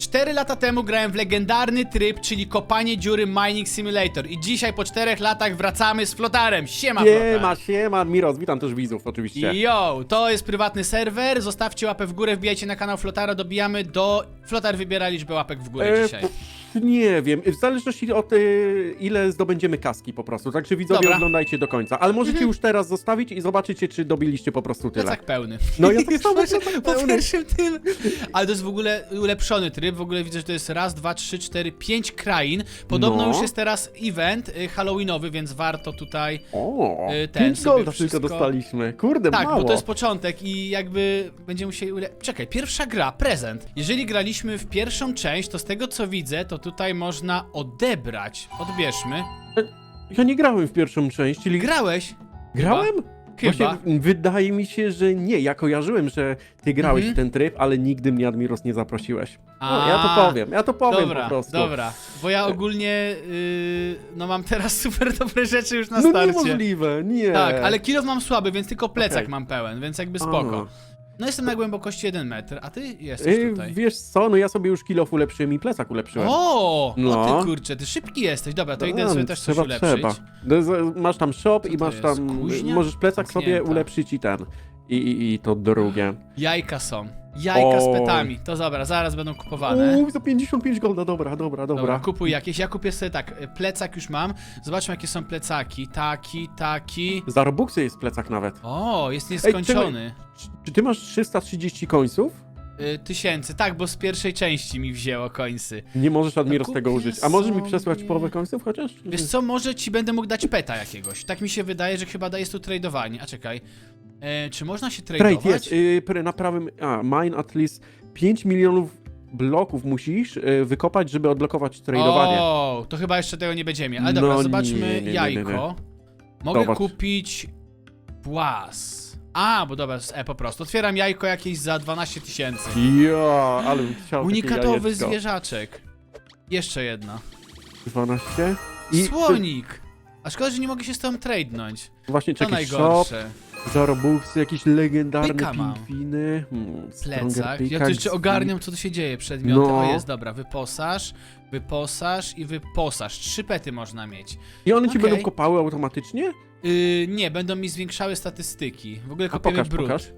4 lata temu grałem w legendarny tryb, czyli kopanie dziury Mining Simulator i dzisiaj po 4 latach wracamy z flotarem. Siema, Siema, flotar. siema, Admiros, witam też widzów oczywiście. Yo, to jest prywatny serwer, zostawcie łapę w górę, wbijajcie na kanał Flotara, dobijamy do... Flotar wybiera liczbę łapek w górę E, dzisiaj. pff, nie wiem, w zależności od e, ile zdobędziemy kaski po prostu, także widzowie Dobra. oglądajcie do końca, ale możecie już teraz zostawić i zobaczycie, czy dobiliście po prostu tyle. Plecak pełny. No ja tak samo plecak po pełny. pierwszym tym. Ale to jest w ogóle ulepszony tryb. W ogóle widzę, że to jest raz, dwa, trzy, cztery, pięć krain. Podobno No. już jest teraz event y, halloweenowy, więc warto tutaj. O, E, ten 5 sobie golda wszystko- tylko dostaliśmy, kurde, Tak, mało. bo to jest początek i jakby będziemy musieli ule... Czekaj, pierwsza gra, prezent. Jeżeli graliśmy w pierwszą część, to z tego co widzę, to tutaj można odebrać. Odbierzmy. Ja nie grałem w pierwszą część, czyli... Grałeś? Grałem? Chyba. Właśnie wydaje mi się, że nie. Ja kojarzyłem, że ty grałeś Mhm. w ten tryb, ale nigdy mnie Admiros nie zaprosiłeś. No, ja to powiem, ja to powiem dobra, po prostu. Dobra, bo ja ogólnie yy, no mam teraz super dobre rzeczy już na No starcie. niemożliwe, nie. Tak, ale kilof mam słaby, więc tylko plecak Okej. mam pełen, więc jakby spoko. A. No jestem na głębokości 1 metr, a ty jesteś Ej, tutaj. wiesz co, no ja sobie już kilof ulepszyłem i plecak ulepszyłem. O, No. o ty kurczę, ty szybki jesteś. Dobra, to idę No, sobie też coś trzeba, ulepszyć. trzeba. No, z- Masz tam shop i masz jest? tam, Kuźnia? możesz plecak sobie Zamknięta. ulepszyć i ten. I, i, i to drugie. Jajka są. Jajka z petami. To dobra, zaraz będą kupowane. Uuu, za 55 golda, dobra, dobra, dobra. Dobra, kupuj jakieś. Ja kupię sobie tak, y, plecak już mam. Zobaczmy jakie są plecaki. Taki, taki. Za Robuxy jest plecak nawet. O, jest nieskończony. Czy, czy ty masz 330 końców? Y, tysięcy, tak, bo z pierwszej części mi wzięło końsy. Nie możesz Admiros No tego użyć. A możesz mi przesłać połowę końców chociaż? Wiesz co, może ci będę mógł dać peta jakiegoś. Tak mi się wydaje, że chyba jest tu tradowanie. A czekaj. E, czy można się tradować? Trade jest. Y, pr- na prawym. A, mine at least 5 milionów bloków musisz y, wykopać, żeby odblokować tradowanie. O, to chyba jeszcze tego nie będziemy. Ale dobra, No zobaczmy nie, nie, nie, nie, jajko. Mogę Zobacz. kupić włas. A, bo dobra, z E po prostu. Otwieram jajko jakieś za 12 tysięcy. Ja, ale bym chciał takie Unikatowy jajeczko. zwierzaczek. Jeszcze jedna. 12. Słonik. A szkoda, że nie mogę się z tą tradenąć. Właśnie To czekaj, shop, najgorsze. Za Robuxy, jakieś legendarne Pyka mam. pingwiny. Hmm, stronger Plecak. Ja pickaxe. tu jeszcze ogarniam, co tu się dzieje. Przedmioty. No. O, jest, dobra. Wyposaż, wyposaż i wyposaż. Trzy pety można mieć. I one ci Okej. będą kopały automatycznie? Yy, nie, będą mi zwiększały statystyki. W ogóle A kopiemy pokaż, brud. pokaż.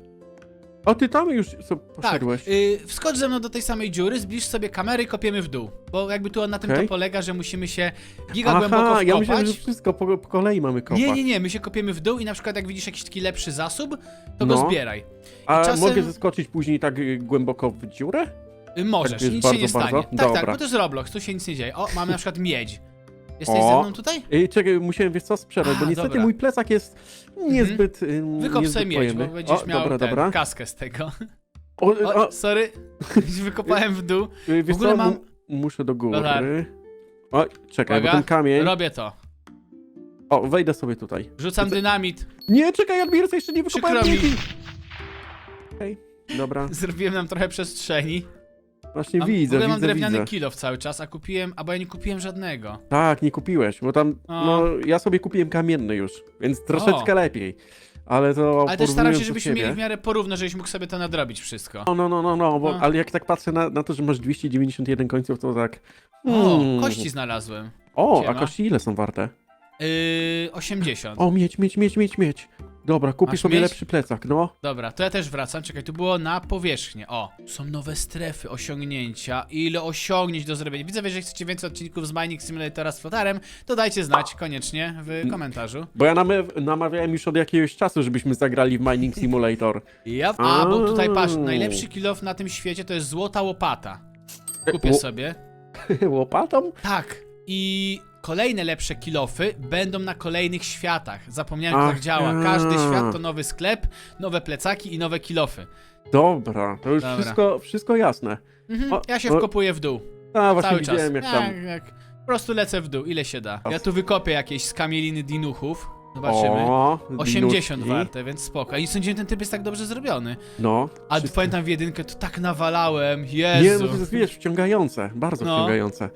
O, ty tam już so, Tak, poszedłeś. yy, wskocz ze mną do tej samej dziury, zbliż sobie kamery i kopiemy w dół. Bo jakby tu na tym Okej. to polega, że musimy się giga głęboko Aha, ja wkopać. myślałem, że wszystko po, po kolei mamy kopać. nie, nie, nie, my się kopiemy w dół i na przykład jak widzisz jakiś taki lepszy zasób, to go No. zbieraj. A czasem- mogę zeskoczyć później tak y, głęboko w dziurę? Y, Możesz, Tak, nic bardzo, się nie stanie. bardzo? Tak, tak, Dobra. bo to jest Roblox, tu się nic nie dzieje. O, mamy na przykład miedź. Jesteś O. ze mną tutaj? Ej, czekaj, musiałem, wiesz co, sprzedać, A, bo niestety dobra. mój plecak jest niezbyt y, Wykop sobie miedź, bo będziesz o, miał dobra, ten, dobra. kaskę z tego. O, O, sorry, wykopałem w dół. y, wiesz ogóle co, mam- mu- muszę do góry. O, czekaj, Uwaga, bo ten kamień... Robię to. O, wejdę sobie tutaj. Rzucam dynamit. Nie, czekaj, Admiros, jeszcze nie wykopałem Przykro mi. Okej, dobra. Zrobiłem nam trochę przestrzeni. Właśnie w widzę, ogóle mam widzę, drewniany widzę. kilof cały czas, a kupiłem, albo ja nie kupiłem żadnego. Tak, nie kupiłeś, bo tam, O. no, ja sobie kupiłem kamienny już, więc troszeczkę lepiej. Ale to Ale też staram się, do żebyśmy mieli w miarę porówno, żebyś mógł sobie to nadrobić wszystko. No, no, no, no, no, bo, No. ale jak tak patrzę na, na to, że masz 291 końców, to tak... O, hmm. kości znalazłem. O, a Siema. kości ile są warte? Yy, 80. O, mieć, mieć, mieć, mieć, mieć. Dobra, kupię Masz sobie mieć? lepszy plecak, no. Dobra, to ja też wracam. Czekaj, tu było na powierzchnię. O, są nowe strefy osiągnięcia. Ile osiągnięć do zrobienia. Widzę, że jeżeli chcecie więcej odcinków z Mining Simulatora z flotarem, to dajcie znać koniecznie w komentarzu. Bo ja namia- namawiałem już od jakiegoś czasu, żebyśmy zagrali w Mining Simulator. Yep. A, bo tutaj patrz, najlepszy kilof na tym świecie to jest złota łopata. Kupię Ło- sobie. Łopatą? Tak. I kolejne lepsze kilofy będą na kolejnych światach. Zapomniałem, jak Ach, tak działa. ja. Każdy świat to nowy sklep, nowe plecaki i nowe kilofy. Dobra, to już Dobra. Wszystko, wszystko jasne. Mhm, O, ja się o. wkopuję w dół. A, właśnie Cały czas. widziałem jak tam... Jak, jak. Po prostu lecę w dół, ile się da. Ja tu wykopię jakieś skamieliny dinuchów. Zobaczymy. O, 80 dinuszki. warte, więc spoko. I sądziłem, ten typ jest tak dobrze zrobiony. No. A wszystko- pamiętam w jedynkę, to tak nawalałem. Nie, Jezu. no to jest, wiesz, wciągające, bardzo No. wciągające.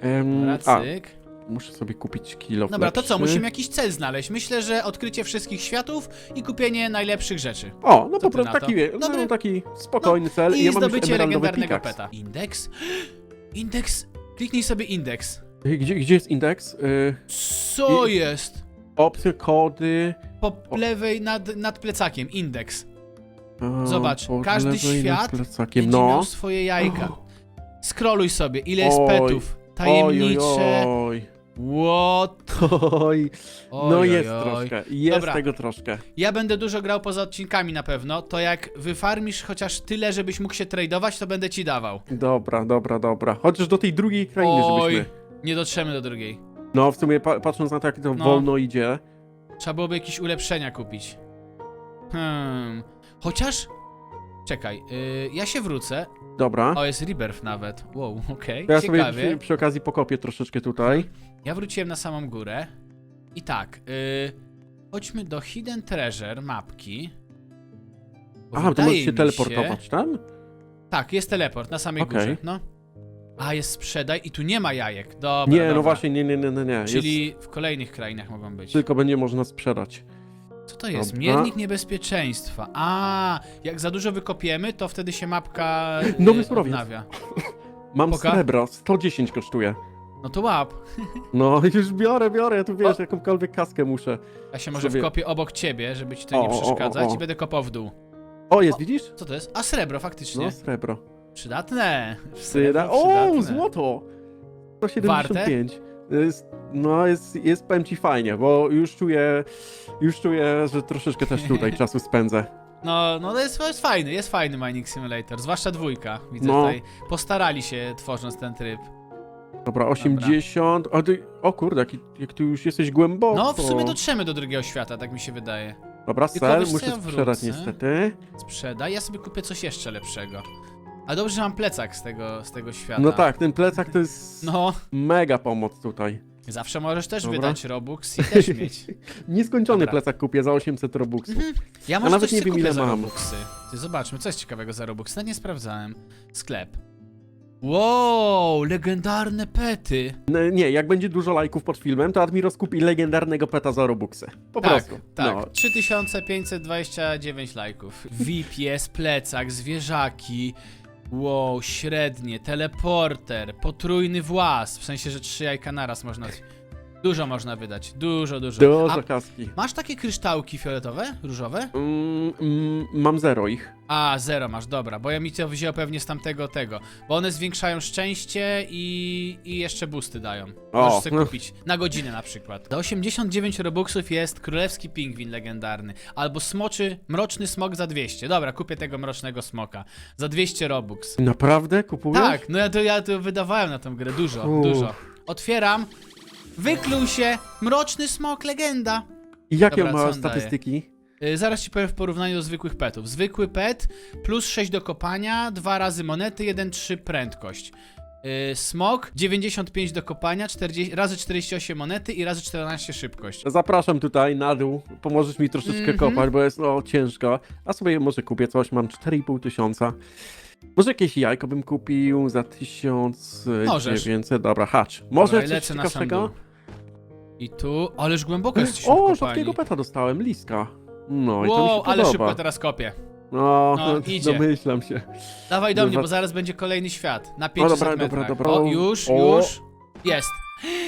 Em, a, cyk. Muszę sobie kupić kilo Dobra, to co, musimy jakiś cel znaleźć. Myślę, że odkrycie wszystkich światów i kupienie najlepszych rzeczy. O, no po ty prostu na to? taki, no, Dobry. taki spokojny cel. I ja mam już zdobycie emeraldowy legendarnego pickaxe. peta. Indeks? Indeks? Kliknij sobie indeks. Gdzie, gdzie jest indeks? Y, Co I- jest? opcje, kody. Po lewej nad, nad plecakiem, indeks. Zobacz, każdy lewej nad świat plecakiem. Będzie No. miał swoje jajka. Skroluj sobie, ile jest Oj. petów. Tajemnicze. Oj, What? oj, oj. Oj, No oj, jest oj. troszkę, jest Dobra. tego troszkę. Ja będę dużo grał poza odcinkami na pewno. To jak wyfarmisz chociaż tyle, żebyś mógł się tradować, to będę ci dawał. Dobra, dobra, dobra. Chociaż do tej drugiej krainy, Oj, żebyśmy... nie dotrzemy do drugiej. No, w sumie pa patrząc na to, jak to No. wolno idzie. Trzeba byłoby jakieś ulepszenia kupić. Hmm. Chociaż. Czekaj, yy, ja się wrócę. Dobra. O, jest Rebirth nawet. Wow, okej. To ja sobie Ciekawie. przy, przy okazji pokopię troszeczkę tutaj. Ja wróciłem na samą górę. I tak, yy, chodźmy do Hidden Treasure mapki. Bo A, to wydaje możesz się mi teleportować tam? Tak, jest teleport na samej Okej. górze. No. A, jest sprzedaj i tu nie ma jajek. Dobra, Nie, dobra. no właśnie, nie, nie, nie, nie. nie. Jest, Czyli w kolejnych krainach mogą być. tylko będzie można sprzedać. Co to jest? Dobra. Miernik niebezpieczeństwa. A, jak za dużo wykopiemy, to wtedy się mapka yy, Nowy surowiec. odnawia. Mam Poka? srebro, 110 kosztuje. No to łap. No, już biorę, biorę, ja tu wiesz, jakąkolwiek kaskę muszę. Ja się może Sobie- wkopię obok ciebie, żeby ci to nie O, o, o, przeszkadzać o. i będę kopał w dół. O, jest, widzisz? Co to jest? A, srebro, faktycznie. No, srebro. Przydatne. Syda. Srebro O, przydatne. złoto! 175. Jest, no, jest, jest, powiem ci fajnie, bo już czuję, już czuję, że troszeczkę też tutaj czasu spędzę. No, no to jest, to jest fajny, jest fajny Mining Simulator, zwłaszcza dwójka. Widzę No. tutaj, postarali się tworząc ten tryb. Dobra, 80. O, ty, o kurde, jak, jak tu już jesteś głęboko. No, w sumie dotrzemy do drugiego świata, tak mi się wydaje. Dobra, Tylko sel, wiesz co, muszę ja sprzedać wrócę. niestety. Sprzedaj, ja sobie kupię coś jeszcze lepszego. A dobrze, że mam plecak z tego, z tego świata. No tak, ten plecak to jest No, mega pomoc tutaj. zawsze możesz też Dobra. wydać Robux i też mieć. Nieskończony Dobra. plecak kupię za 800 robuxów. Ja może nawet coś nie sobie wiem, kupię ile za mam. Robuxy. Ty, zobaczmy, co jest ciekawego za Robuxy. Nawet nie sprawdzałem. Sklep. Wow, legendarne pety. No, nie, jak będzie dużo lajków pod filmem, to Admiros kupi legendarnego peta za robuxy. Po tak, prostu. tak. No. 3529 lajków. VIP jest, plecak, zwierzaki. Wow, średnie, teleporter, potrójny włas. W sensie, że trzy jajka naraz można... Dużo można wydać, dużo, dużo. Dużo A kaski. masz takie kryształki fioletowe, różowe? Mm, mm, mam zero ich. A, zero masz, dobra, bo ja mi to wzięło pewnie z tamtego tego. Bo one zwiększają szczęście i, i jeszcze boosty dają. O, Możesz sobie no. kupić. Na godzinę na przykład. Do 89 robuxów jest królewski pingwin legendarny. Albo smoczy, mroczny smok za 200. Dobra, kupię tego mrocznego smoka. Za 200 robux. Naprawdę? Kupujesz? Tak, no ja to, ja to wydawałem na tą grę. Dużo, Uff. dużo. Otwieram. Wykluł się mroczny smok legenda. I jakie Dobra, on co ma on statystyki? Y, Zaraz ci powiem w porównaniu do zwykłych petów. Zwykły pet plus 6 do kopania, 2 razy monety, 1, 3 prędkość. Y, Smok 95 do kopania, 40, razy 48 monety i razy 14 szybkość. Zapraszam tutaj na dół, pomożesz mi troszeczkę Mhm. kopać, bo jest no ciężko. A sobie może kupię coś, mam 4,5 tysiąca. Może jakieś jajko bym kupił za 1900, dobra, hacz. Może Dobra, i coś lecę na sam ciekawszego? dół. I tu, ależ głęboko jesteśmy O, wkopani. rzadkiego peta dostałem, liska. No i to mi Wow, się ale podoba. szybko teraz kopię. No, No, idzie. domyślam się. Dawaj do mnie, Dwa- bo zaraz będzie kolejny świat. Na O, 500 dobra, metrach. dobra, dobra. O, już, O. już. Jest.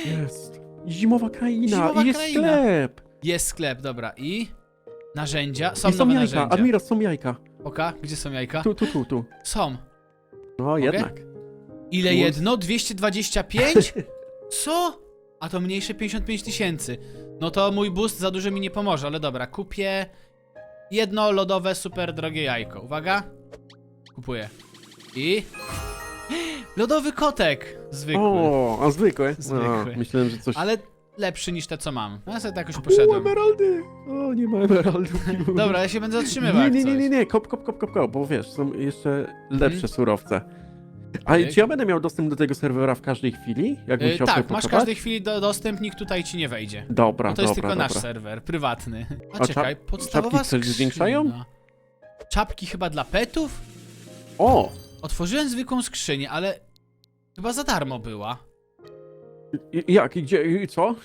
Jest. Zimowa kraina Zimowa i jest kraina. sklep. Jest sklep, dobra. I narzędzia. Są I są nowe jajka, narzędzia. Admiros, są jajka. Oka, gdzie są jajka? Tu, tu, tu, tu. Są. No, jednak. Ile Plus. jedno? 225? Co? A to mniejsze 55 tysięcy. No to mój boost za dużo mi nie pomoże, ale dobra, kupię jedno lodowe, super drogie jajko. Uwaga. Kupuję. I... Lodowy kotek! Zwykły. O, a zwykłe? Zwykły. No, myślałem, że coś... Ale lepszy niż te, co mam. No Ja sobie tak już U, poszedłem. emeraldy! O, nie ma emeraldów. Dobra, ja się będę Nie, zatrzymywał nie, nie, nie, coś. nie, kop, kop, kop, kop, kop, bo wiesz, są jeszcze lepsze surowce. A Okej. czy ja będę miał dostęp do tego serwera w każdej chwili? Jakbym Yy, chciał tak, masz w każdej chwili do, dostęp, nikt tutaj ci nie wejdzie. Dobra, No to jest dobra, tylko dobra. nasz serwer, prywatny. A, A czekaj, czap- podstawowa czapki coś skrzynia. zwiększają? Czapki chyba dla petów? O! Otworzyłem zwykłą skrzynię, ale chyba za darmo była. I- Jak? I gdzie? I co? Za,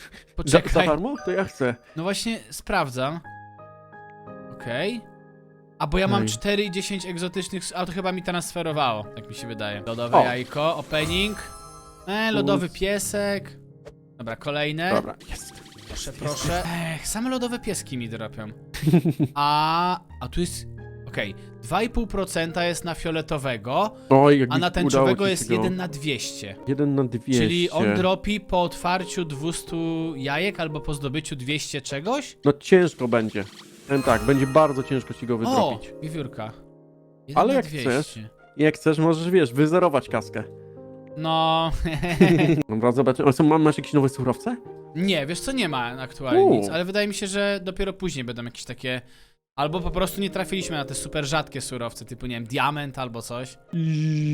za Poczekaj. darmo? To ja chcę. No właśnie, sprawdzam. Okej. A bo ja mam Ej. 4 i 10 egzotycznych, s- a to chyba mi transferowało, tak mi się wydaje. Lodowe O. jajko, opening. E, lodowy piesek. Dobra, kolejne. Dobra, jest. Proszę, proszę. Ech, same lodowe pieski mi dropią. A, a tu jest, okej, 2,5% jest na fioletowego, Oj, jakby a na tęczowego jest się go- 1 na 200. 1 na 200. Czyli on dropi po otwarciu 200 jajek albo po zdobyciu 200 czegoś? No ciężko będzie. Tak, będzie bardzo ciężko ci go O, wydropić. wiewiórka. Jeden Ale na jak 200. chcesz. Jak chcesz, możesz, wiesz, wyzerować kaskę. No, Dobra, zobaczymy. A są, mam- masz jakieś nowe surowce? nie, wiesz co, nie ma aktualnie U. nic, ale wydaje mi się, że dopiero później będą jakieś takie... Albo po prostu nie trafiliśmy na te super rzadkie surowce, typu, nie wiem, diament albo coś.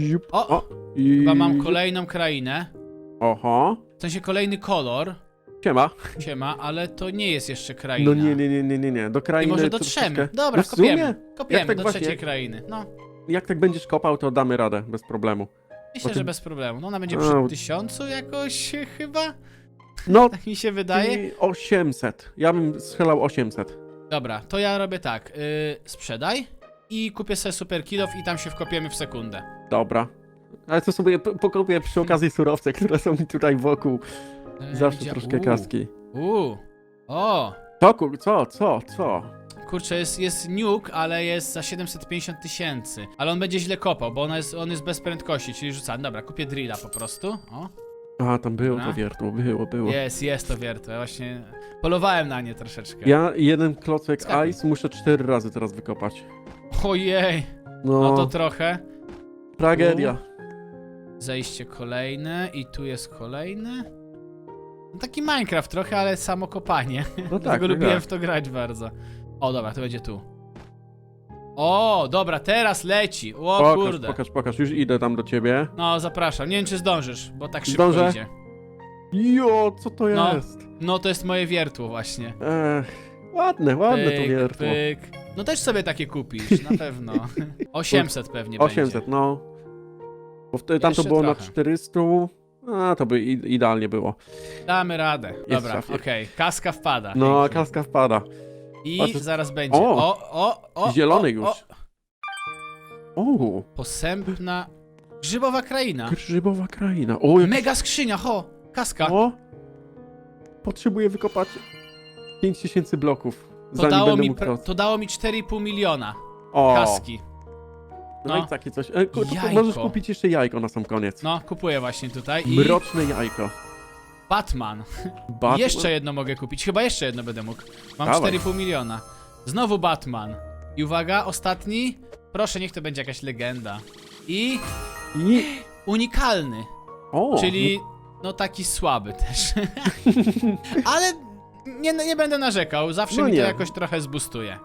Jup. O, O, i... chyba mam kolejną krainę. Oho. W sensie kolejny kolor, Siema. siema, ale to nie jest jeszcze kraina. No nie, nie, nie, nie, nie, nie. Do I krainy może dotrzemy. troszeczkę- Dobra, no w sumie, kopiemy. Kopiemy jak tak do właśnie- trzeciej krainy. No, Jak tak będziesz kopał, to damy radę, bez problemu. myślę, O tym- że bez problemu. No ona będzie przy tysiącu jakoś chyba? No, Tak mi się wydaje. i 800. Ja bym strzelał 800. Dobra, to ja robię tak. Yy, sprzedaj i kupię sobie super kilof i tam się wkopiemy w sekundę. Dobra. Ale to sobie p- pokopię przy okazji surowce, które są mi tutaj wokół. Yy, Zawsze gdzie- troszkę kaski. U. O. Co, kur... co, co, co? Kurczę, jest, jest nuke, ale jest za 750 tysięcy. Ale on będzie źle kopał, bo on jest, on jest bez prędkości, czyli rzucamy. Dobra, kupię drilla po prostu. O. A, tam było Dobra. to wiertło, było, było. Jest, jest to wiertło. Ja właśnie polowałem na nie troszeczkę. Ja jeden klocek Skakuj. ice muszę cztery razy teraz wykopać. Ojej. No, No to trochę. tragedia. Zejście kolejne i tu jest kolejne. No taki Minecraft trochę, ale samo kopanie. No tak, Dlatego no lubiłem tak. w to grać bardzo. O, dobra, to będzie tu. O, dobra, teraz leci. O Pokaż, kurde. pokaż, pokaż, już idę tam do ciebie. No, zapraszam. Nie wiem, czy zdążysz, bo tak szybko Zdążę? idzie. Jo, co to No. jest? No, to jest moje wiertło właśnie. Ech, ładne, ładne to wiertło. pyk. No też sobie takie kupisz, na pewno. 800 pewnie 800, będzie. no. Bo wtedy tam to Jeszcze było na trochę. 400. A, to by i- idealnie było. Damy radę. Dobra, okej. Kaska wpada. No, Pięknie. kaska wpada. I Patrz- zaraz będzie. O! O, o, o. Zielony o, już. O. O, Posępna grzybowa kraina. grzybowa kraina. O, jak... Mega skrzynia, ho! Kaska. o. Potrzebuję wykopać 5000 bloków. To Zanim dało, będę mi, mógł to dało mi 4,5 miliona O, kaski. No, no. i takie coś. E, ku- Jajko. możesz kupić jeszcze jajko na sam koniec. No, kupuję właśnie tutaj. I Mroczne jajko. Batman. Batman. Jeszcze jedno mogę kupić. Chyba jeszcze jedno będę mógł. Mam Dawaj. 4,5 miliona. Znowu Batman. I uwaga, ostatni. Proszę, niech to będzie jakaś legenda. I I... unikalny. O, Czyli no taki słaby też. Ale nie, nie będę narzekał. Zawsze No mi nie. to jakoś trochę zbustuje.